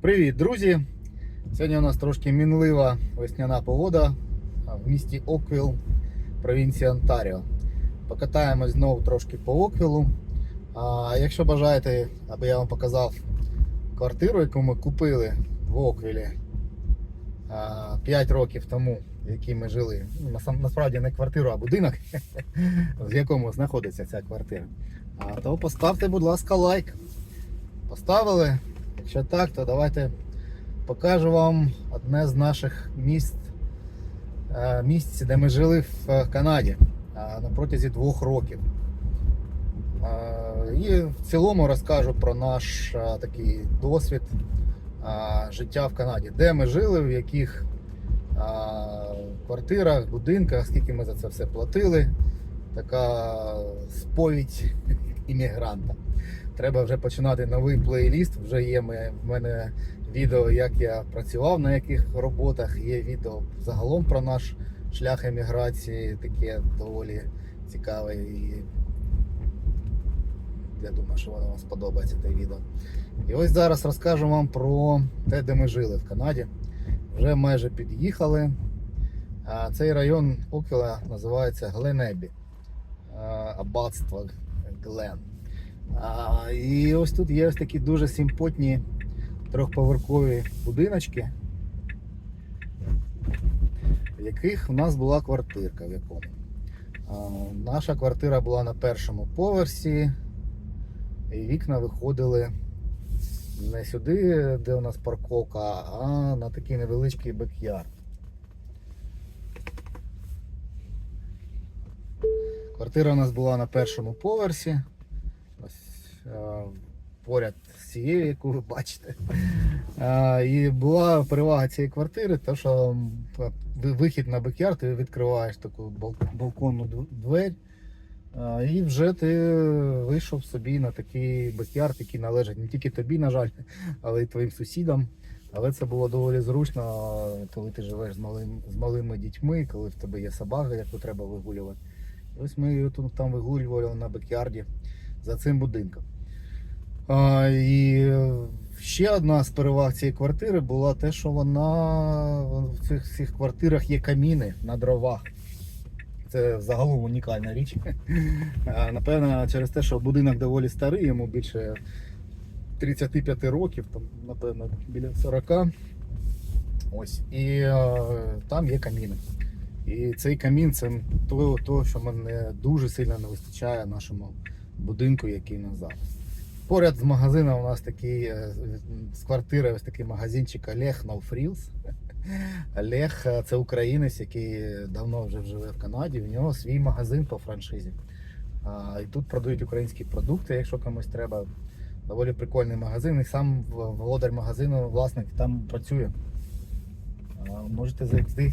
Привіт, друзі! Сьогодні у нас трошки мінлива весняна погода в місті Оквіл, провінція Онтаріо. Покатаємось знову трошки по Оквілу. А якщо бажаєте, аби я вам показав квартиру, яку ми купили в Оквілі 5 років тому, в якій ми жили. Ну, Насправді не квартиру, а будинок, в якому знаходиться ця квартира. То поставте, будь ласка, лайк. Поставили? Якщо так, то давайте покажу вам одне з наших міст, е, місць, де ми жили в е, Канаді е, на протязі двох років. І в цілому розкажу про наш такий досвід життя в Канаді, де ми жили, в яких квартирах, будинках, скільки ми за це все платили. Така сповідь іммігранта. Треба вже починати новий плейліст. Вже є в мене відео, як я працював на яких роботах. Є відео загалом про наш шлях еміграції, таке доволі цікаве. І я думаю, що воно вам сподобається те відео. І ось зараз розкажу вам про те, де ми жили в Канаді. Вже майже під'їхали. Цей район Окіла називається Гленебі. Аббатство Глен. І ось тут є ось такі дуже симпотні трьохповерхові будиночки, в яких в нас була квартирка в якому. Наша квартира була на першому поверсі, і вікна виходили не сюди, де у нас парковка, а на такий невеличкий бек-ярд. Квартира у нас була на першому поверсі. Е, поряд з цією, яку ви бачите. Е, І була перевага цієї квартири, те, що вихід на бекярд, ти відкриваєш таку балконну дв- двері. е, І вже ти вийшов собі на такий бекярд, який належить не тільки тобі, на жаль, але й твоїм сусідам. Але це було доволі зручно, коли ти живеш з, малим, з малими дітьми, коли в тебе є собака, яку треба вигулювати. Ось ми її там вигулювали на бекярді за цим будинком. А, і е, ще одна з переваг цієї квартири була те, що вона в цих, цих квартирах є каміни на дровах. Це загалом унікальна річ. А, Напевно, через те, що будинок доволі старий, йому більше 35 років, там, напевно, біля 40. Ось. І е, там є каміни. І цей камін це то, що мене дуже сильно не вистачає нашому будинку, який у нас зараз. Поряд з магазином у нас такий е, з квартири ось такий магазинчик Олег No Frills. Олег е, це українець, який давно вже живе в Канаді. В нього свій магазин по франшизі. І тут продають українські продукти, якщо комусь треба. Доволі прикольний магазин. І сам володар магазину, власник там працює. Можете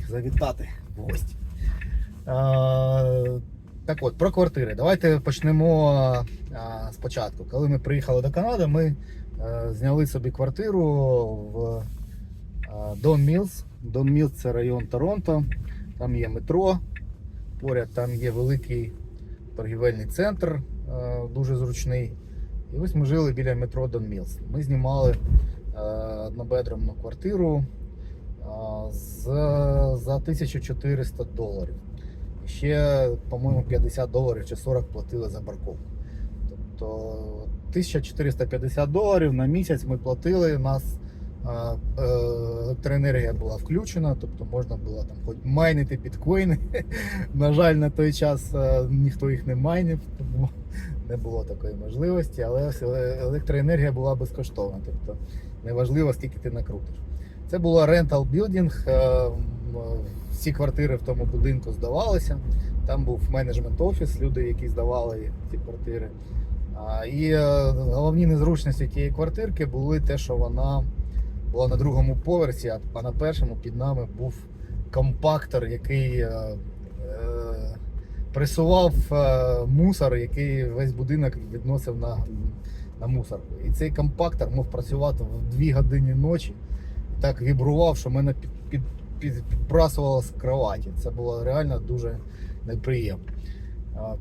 завітати в гості. А, Так от, про квартири. Давайте почнемо а, спочатку. Коли ми приїхали до Канади, ми е, зняли собі квартиру в Дон Мілс. Дон Мілс це район Торонто. Там є метро. Поряд там є великий торгівельний центр, е, дуже зручний. І ось ми жили біля метро Дон Мілс. Ми знімали е, однобедромну квартиру а, з, за 1400 доларів. Ще, по-моєму, 50 доларів чи 40 платили за парковку. Тобто 1450 доларів на місяць ми платили. У нас е, електроенергія була включена, тобто можна було там хоч майнити біткоїни. На жаль, на той час е, ніхто їх не майнив, тому не було такої можливості, але електроенергія була безкоштовна. Тобто неважливо, скільки ти накрутиш. Це була rental building. Всі квартири в тому будинку здавалися. Там був менеджмент офіс, люди, які здавали ці квартири. І е, головні незручності тієї квартирки були те, що вона була на другому поверсі, а- на першому під нами був компактор, який е, е, пресував мусор, який весь будинок відносив на, на мусорку. І цей компактор мог працювати в 2 години ночі так вібрував, що мене підбрасувало з кроваті. Це було реально дуже неприємно.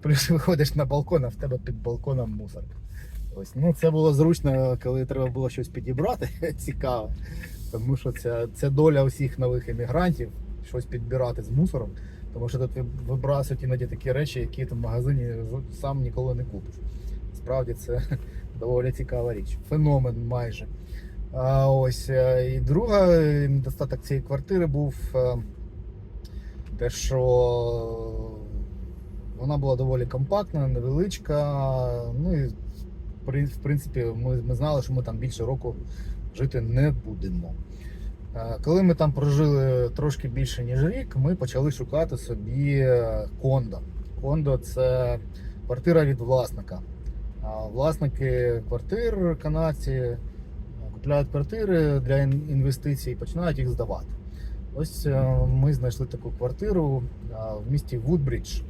Плюс виходиш на балкон, а в тебе під балконом мусорка. Ось, ну це було зручно, коли треба було щось підібрати цікаве. Тому що це, це доля усіх нових емігрантів, щось підбирати з мусором. Тому що тут вибрасують іноді такі речі, які ти в магазині сам ніколи не купиш. Справді це доволі цікава річ. Феномен майже. А ось е, і друга недостаток цієї квартири був е, те, що вона була доволі компактна, невеличка. Ну і в принципі ми, ми знали, що ми там більше року жити не будемо. Е, Коли ми там прожили трошки більше ніж рік, ми почали шукати собі кондо. Кондо це квартира від власника. Власники квартир канадці купляють квартири для інвестицій і починають їх здавати. Ось е, ми знайшли таку квартиру е, в місті Вудбридж.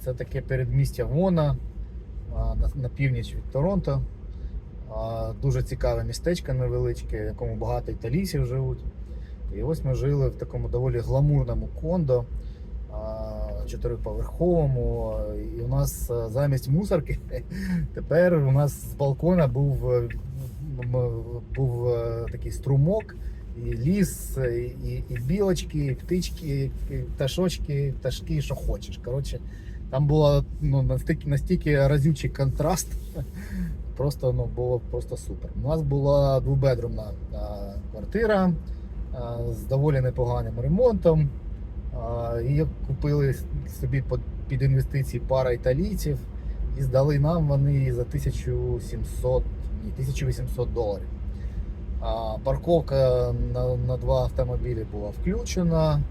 Це таке передмістя Вона на, північ від Торонто. Дуже цікаве містечко невеличке, в якому багато італійців живуть. І ось ми жили в такому доволі гламурному кондо чотириповерховому. І у нас замість мусорки тепер у нас з балкона був, е, був е, такий струмок. І ліс, і, і, і білочки, і птички, і пташочки, і пташки, що хочеш. Коротше, там було ну, настільки, настільки разючий контраст. Просто ну, було просто супер. У нас була двобедрумна а, квартира а, з доволі непоганим ремонтом. Її купили собі під інвестиції пара італійців і здали нам вони за 1700, ні, 1800 доларів. А, парковка на, на два автомобілі була включена.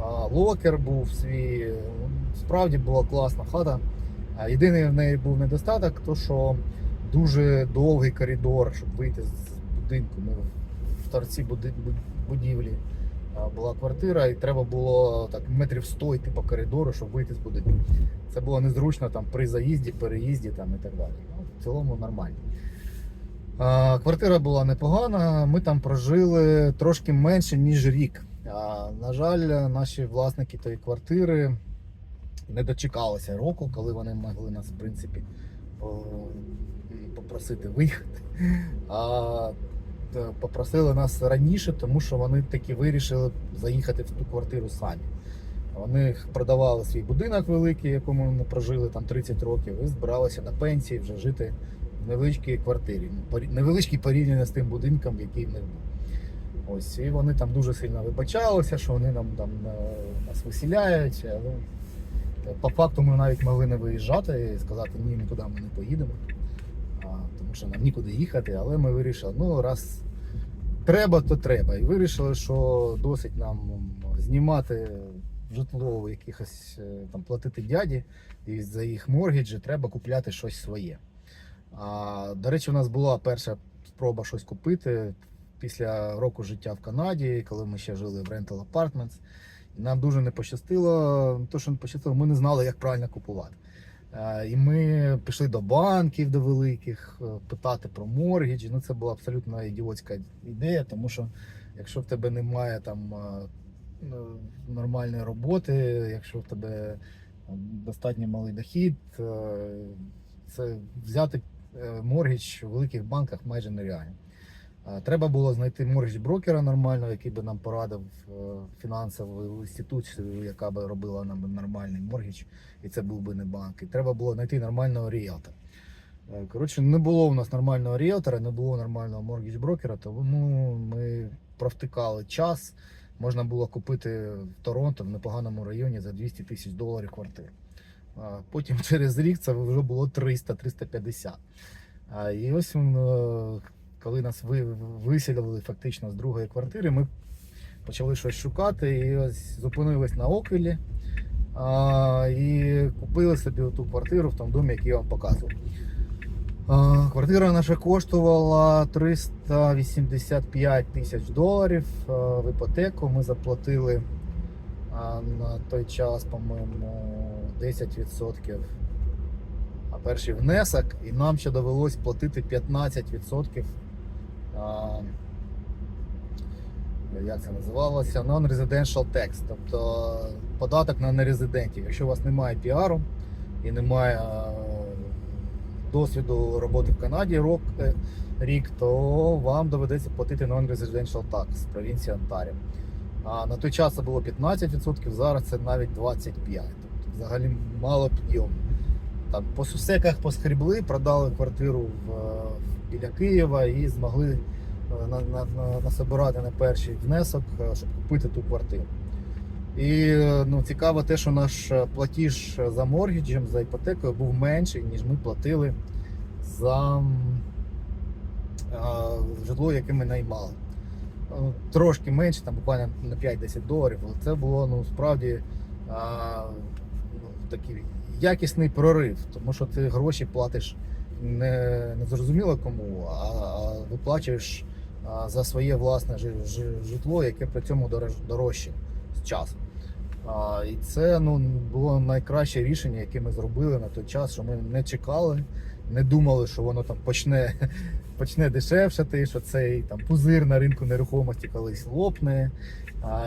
А, локер був свій. Справді була класна хата. А єдиний в неї був недостаток, то що дуже довгий коридор, щоб вийти з будинку. Ми в торці будівлі була квартира, і треба було так метрів 100 йти по коридору, щоб вийти з будинку. Це було незручно там при заїзді, переїзді там, і так далі. Ну, в цілому нормально. Квартира була непогана, ми там прожили трошки менше, ніж рік. На жаль, наші власники тої квартири не дочекалися року, коли вони могли нас, в принципі, попросити виїхати. А попросили нас раніше, тому що вони таки вирішили заїхати в ту квартиру самі. Вони продавали свій будинок великий, якому ми прожили там 30 років, і збиралися на пенсії вже жити невеличкій квартирі. Невеличкій порівняно з тим будинком, який в них був. Ось, і вони там дуже сильно вибачалися, що вони нам там е, нас виселяють. Але по факту ми навіть могли не виїжджати і сказати, ні, нікуди ми не поїдемо. А, тому що нам нікуди їхати, але ми вирішили, ну раз треба, то треба. І вирішили, що досить нам знімати житло якихось е, там платити дяді, і за їх моргіджі треба купляти щось своє. А, до речі, у нас була перша спроба щось купити після року життя в Канаді, коли ми ще жили в Rental Apartments. І нам дуже не пощастило, то, що не пощастило, ми не знали, як правильно купувати. Е, І ми пішли до банків, до великих, е, питати про моргіджі. Ну, це була абсолютно ідіотська ідея, тому що якщо в тебе немає там е, нормальної роботи, якщо в тебе достатньо малий дохід, це взяти моргідж у великих банках майже нереально. Е, Треба було знайти моргідж-брокера нормального, який би нам порадив е, фінансову інституцію, яка би робила нам нормальний моргідж, і це був би не банк. І треба було знайти нормального ріелтора. Е, Коротше, не було у нас нормального ріелтора, не було нормального моргідж-брокера, тому ми провтикали час. Можна було купити в Торонто в непоганому районі за 200 тисяч доларів квартиру. Потім через рік це вже було 300-350. І ось е, коли нас ви- виселили фактично з другої квартири, ми почали щось шукати і ось зупинились на Оквілі і купили собі ту квартиру в тому домі, який я вам показував. Квартира наша коштувала 385 тисяч доларів в іпотеку. Ми заплатили на той час, по-моєму, 10%. А перший внесок, і нам ще довелось платити 15%. А, як це називалося? Non-residential tax, тобто податок на нерезидентів. Якщо у вас немає піару і немає досвіду роботи в Канаді рок, е, рік, то вам доведеться платити non-residential tax з провінції Онтаріо. А на той час це було 15%, зараз це навіть 25%. Взагалі мало підйому. Там по сусеках поскрібли, продали квартиру в, е, біля Києва і змогли е, на, на, на, насобирати на перший внесок, е, щоб купити ту квартиру. І ну, цікаво те, що наш платіж за моргіджем, за іпотекою був менший, ніж ми платили за а, житло, яке ми наймали. Трошки менше, там буквально на 5-10 доларів, але це було ну, справді а, такий якісний прорив, тому що ти гроші платиш не, не зрозуміло кому, а, виплачуєш за своє власне жи- жи- житло, яке при цьому дорож- дорожче з часом. І це ну, було найкраще рішення, яке ми зробили на той час, що ми не чекали, не думали, що воно там почне, почне дешевшати, що цей там пузир на ринку нерухомості колись лопне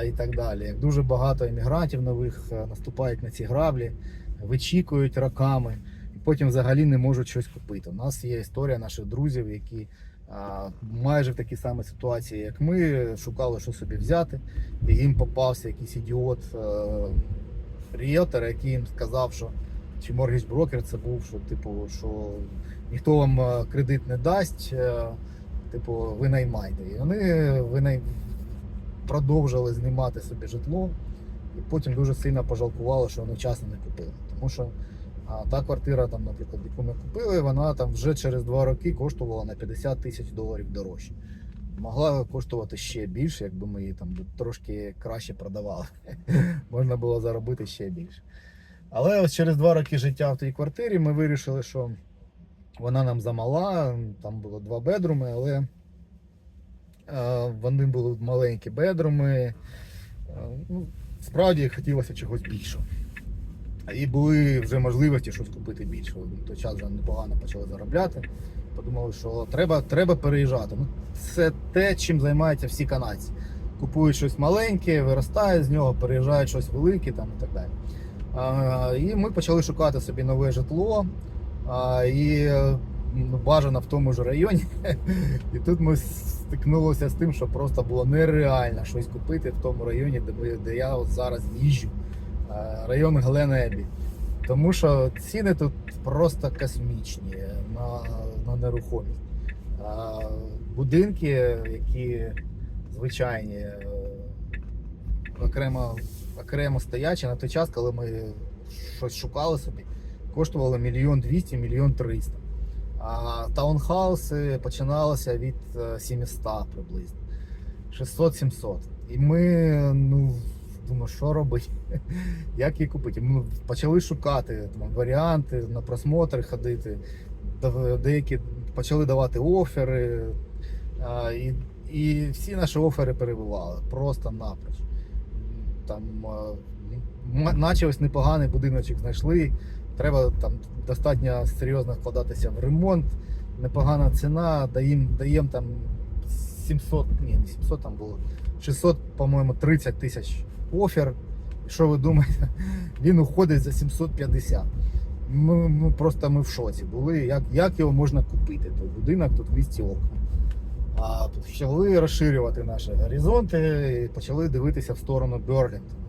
і так далі. Дуже багато іммігрантів нових е, наступають на ці граблі, вичікують роками і потім взагалі не можуть щось купити. У нас є історія наших друзів, які майже в такій самій ситуації, як ми, шукали, що собі взяти, і їм попався якийсь ідіот е, ріелтор, який їм сказав, що чи моргідж брокер це був, що типу, що ніхто вам е, кредит не дасть, типу, ви наймайте. І вони. Продовжили знімати собі житло, і потім дуже сильно пожалкували, що вони вчасно не купили. Тому що а, та квартира, там, наприклад, яку ми купили, вона там вже через два роки коштувала на 50 тисяч доларів дорожче. Могла коштувати ще більше, якби ми її там трошки краще продавали. Можна було заробити ще більше. Але ось через два роки життя в тій квартирі ми вирішили, що вона нам замала. Там було два бедруми, але вони були маленькі бедруми. Ну, справді хотілося чогось більшого. І були вже можливості щось купити більше. В той час вже непогано почали заробляти. Подумали, що треба, треба переїжджати. Ну, це те, чим займаються всі канадці. Купують щось маленьке, виростають з нього, переїжджають щось велике там, і так далі. А, і ми почали шукати собі нове житло. А, і ну, бажано в тому ж районі. І тут ми стикнулися з тим, що просто було нереально щось купити в тому районі, де, де я от зараз їжджу. Е, Район Гленебі. Тому що ціни тут просто космічні на, на нерухомість. Будинки, які звичайні, е, окремо, окремо стоячі на той час, коли ми щось шукали собі, коштували мільйон двісті, мільйон триста. А таунхауси починалися від е, 700 приблизно. 600-700. І ми, ну, думаю, що робити? Як її купити? Ми почали шукати там, варіанти, на просмотри ходити. Деякі почали давати офери. І, і всі наші офери перебивали просто напроч. Там, наче ось непоганий будиночок знайшли. Треба там достатньо серйозно вкладатися в ремонт. Непогана ціна, даємо даєм там 700, ні, не 700 там було. 600, по-моєму, 30 тисяч офер. Що ви думаєте? Він уходить за 750. Ми, ми просто ми в шоці були. Як, як його можна купити? Той будинок тут в місті Окна. А почали розширювати наші горизонти і почали дивитися в сторону Берлінтона.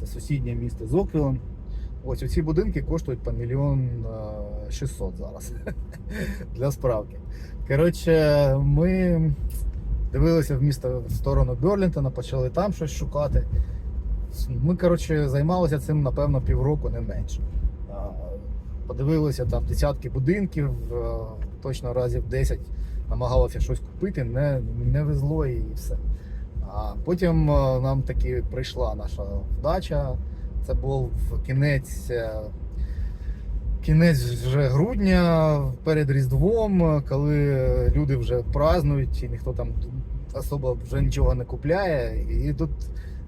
Це сусіднє місто з Оквілом. Ось оці будинки коштують по мільйон е, 600 зараз. Для справки. Коротше, ми дивилися в місто в сторону Берлінтона, почали там щось шукати. Ми, коротше, займалися цим, напевно, півроку, не менше. Подивилися там десятки будинків, е, точно разів 10 намагалися щось купити, не, не везло і все. А потім е, нам таки прийшла наша вдача. Це був кінець, е, кінець вже грудня перед Різдвом, коли люди вже празднують і ніхто там особо вже нічого не купляє. І тут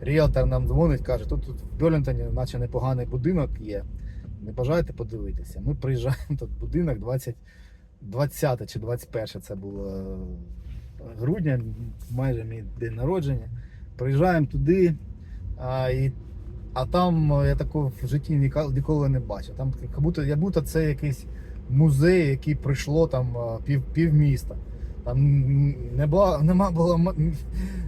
ріелтор нам дзвонить, каже, тут, тут в Берлінтоні наче непоганий будинок є. Не бажаєте подивитися. Ми приїжджаємо тут будинок 20, 20 чи 21 це було е, грудня, майже мій день народження. Приїжджаємо туди, а, і, а там е, я такого в житті ніколи не бачив. Там як будто, як будто це якийсь музей, який прийшло там а, пів, півміста. Там не було, нема було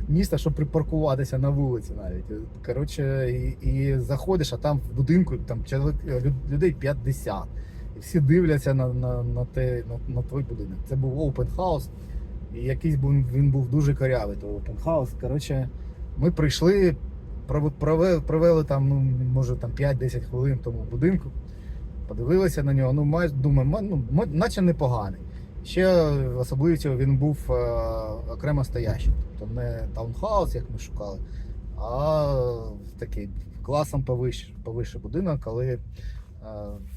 міста, щоб припаркуватися на вулиці навіть. Коротше, і, і заходиш, а там в будинку там людей 50. І всі дивляться на, на, на, те, на, на твій будинок. Це був open house. І якийсь був, він був дуже корявий, той open house. Коротше, ми прийшли, провели, провели там, ну, може, там 5-10 хвилин в тому будинку. Подивилися на нього, ну, майже думаю, ну, наче непоганий. Ще особливістю він був е, окремо стоящий. Тобто не таунхаус, як ми шукали, а такий класом повище, повище будинок, коли е,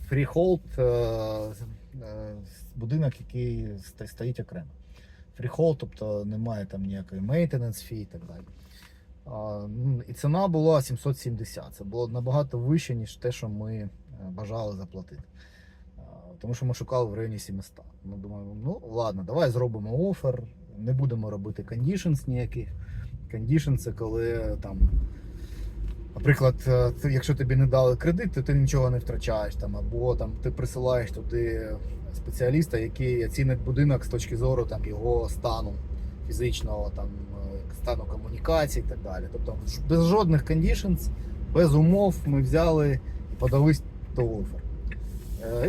фріхолд е, е, будинок, який стоїть окремо. Фріхолд, тобто немає там ніякої maintenance fee і так далі. І ціна була 770. Це було набагато вище, ніж те, що ми е, бажали заплатити. Тому що ми шукали в районі 700. Ми думаємо, ну ладно, давай зробимо офер, не будемо робити conditions ніяких. Condition це коли там. Наприклад, е, якщо тобі не дали кредит, то ти нічого не втрачаєш там, або там ти присилаєш туди спеціаліста, який оцінить будинок з точки зору там його стану фізичного, там е, стану комунікації і так далі. Тобто без жодних conditions, без умов ми взяли і подались до офер.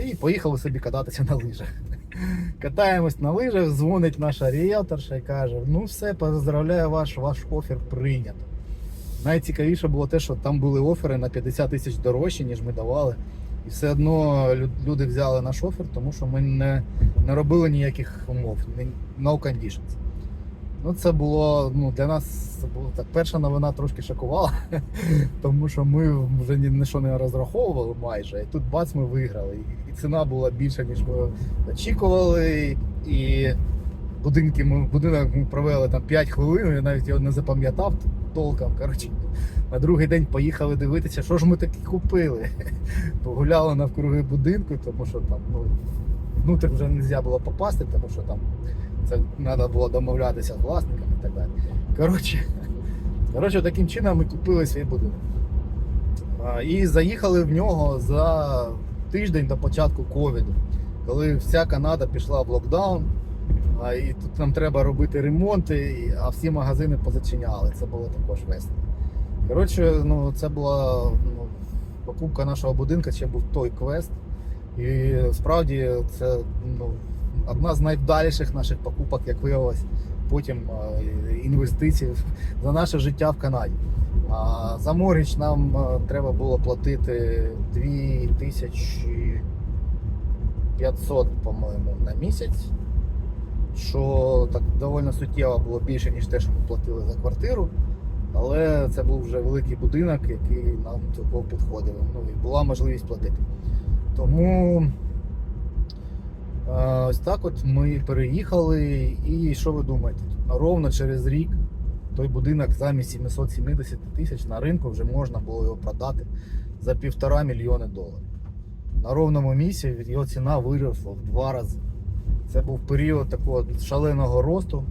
І поїхали собі кататися на лижах. Катаємось на лижах, дзвонить наша ріелторша і каже: ну все, поздравляю, ваш, ваш офер прийнято. Найцікавіше було те, що там були офери на 50 тисяч дорожчі, ніж ми давали. І все одно люди взяли наш офер, тому що ми не, не робили ніяких умов, no conditions. Ну, це було ну, для нас це було так. Перша новина трошки шокувала, тому що ми вже ні на що не розраховували майже. І тут бац, ми виграли. І, ціна була більша, ніж ми очікували. І будинки ми, будинок ми провели там 5 хвилин, я навіть його не запам'ятав толком. Коротше, на другий день поїхали дивитися, що ж ми таки купили. Погуляли навкруги будинку, тому що там ну, внутрь вже не можна було попасти, тому що там це треба було домовлятися з власниками і так далі. Коротше, коротше, таким чином ми купили свій будинок. І заїхали в нього за тиждень до початку ковіду, коли вся Канада пішла в локдаун. І тут нам треба робити ремонти, а всі магазини позачиняли. Це було також весело. Коротше, ну, це була ну, покупка нашого будинку, ще був той квест. І справді це ну, одна з найвдаліших наших покупок, як виявилось, потім інвестицій за наше життя в Канаді. А за моріч нам треба було платити 2500, по-моєму, на місяць. Що так доволі суттєво було більше, ніж те, що ми платили за квартиру. Але це був вже великий будинок, який нам цього підходив. Ну і була можливість платити. Тому ось так от ми переїхали. І що ви думаєте? Ровно через рік той будинок замість 770 тисяч на ринку вже можна було його продати за півтора мільйони доларів. На ровному місці його ціна виросла в два рази. Це був період такого шаленого росту.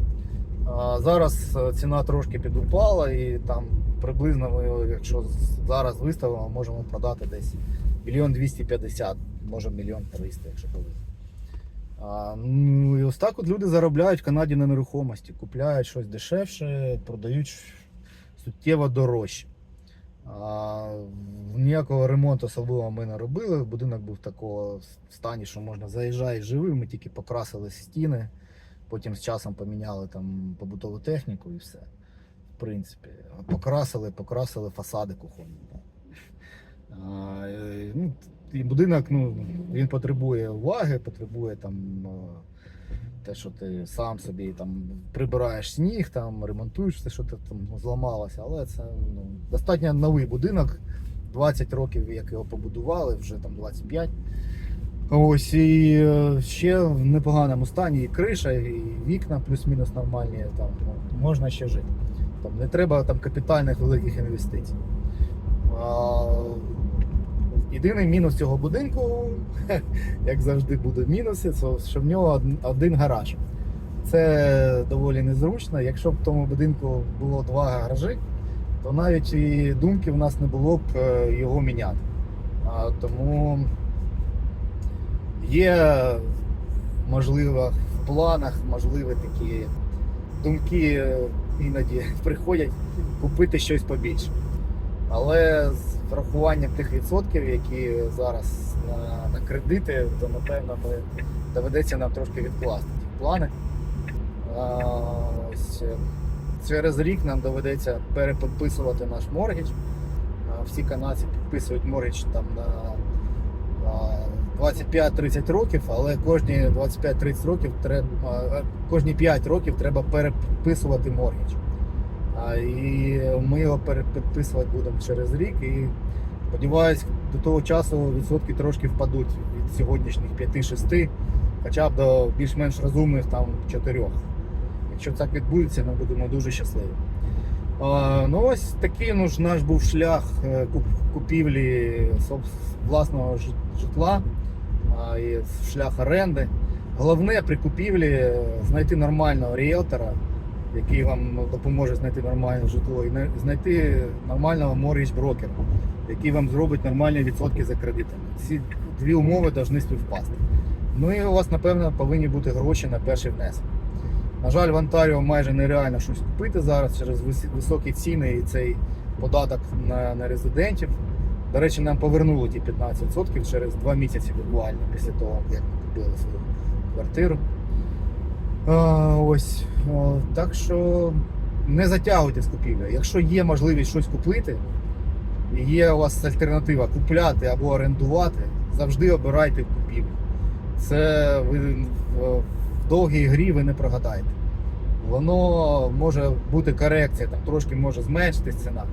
Зараз е, ціна трошки підупала і там приблизно ми, якщо зараз виставимо, можемо продати десь мільйон 250, може мільйон 300, якщо повезло. А, ну і ось так от люди заробляють в Канаді на нерухомості, купляють щось дешевше, продають суттєво дорожче. А, ніякого ремонту особливо ми не робили. Будинок був в такому стані, що можна заїжджаєш живим, ми тільки покрасили стіни, потім з часом поміняли там побутову техніку і все. В принципі, покрасили, покрасили фасади кухонні. А, е, ну, і будинок ну, він потребує уваги, потребує там. е, Те, що ти сам собі там прибираєш сніг, там ремонтуєш все, що ти там зламалося, але це ну, достатньо новий будинок. 20 років, як його побудували, вже там 25. Ось і е, ще в непоганому стані і криша, і вікна плюс-мінус нормальні. Там можна ще жити. Там не треба там капітальних великих інвестицій. Єдиний мінус цього будинку, як завжди будуть мінуси, це що в нього один гараж. Це доволі незручно. Якщо б в тому будинку було два гаражі, то навіть і думки в нас не було б е, його міняти. А, тому Є, можливо, в планах, можливо, такі думки е, іноді приходять купити щось побільше. Але з врахуванням тих відсотків, які зараз на, на кредити, то напевно доведеться нам трошки відкласти ті плани. А, ось, е, через рік нам доведеться перепідписувати наш моргідж. Всі канадці підписують моргідж там на, на 25-30 років, але кожні 25-30 років треба кожні 5 років треба перепідписувати моргідж. І ми його перепідписувати будемо через рік. І сподіваюсь, до того часу відсотки трошки впадуть від сьогоднішніх 5-6, хоча б до більш-менш розумних там 4. Якщо так відбудеться, ми будемо дуже щасливі. Ну ось такий ну, наш був шлях е, куп- купівлі власного житла і шлях оренди. Головне при купівлі е, знайти нормального ріелтора, який вам допоможе знайти нормальне житло, і знайти нормального mortgage брокера, який вам зробить нормальні відсотки за кредитами. Ці дві умови повинні співпасти. Ну і у вас, напевно, повинні бути гроші на перший внесок. На жаль, в Онтаріо майже нереально щось купити зараз через високі ціни і цей податок на, на резидентів. До речі, нам повернули ті 15% через 2 місяці буквально після того, як ми купили свою квартиру. Ось. Так що не затягуйте з купівлею. Якщо є можливість щось купити, і є у вас альтернатива купляти або орендувати, завжди обирайте купівлю. Це ви в довгій грі ви не прогадаєте. Воно може бути корекція, там трошки може зменшитись ціна.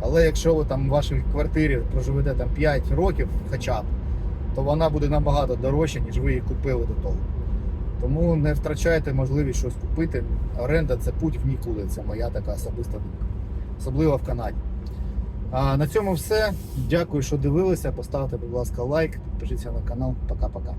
Але якщо ви там в вашій квартирі проживете там 5 років хоча б, то вона буде набагато дорожча, ніж ви її купили до того. Тому не втрачайте можливість щось купити. Оренда це путь в нікуди. Це моя така особиста думка. Особливо в Канаді. А на цьому все. Дякую, що дивилися. Поставте, будь ласка, лайк, підпишіться на канал. Пока-пока.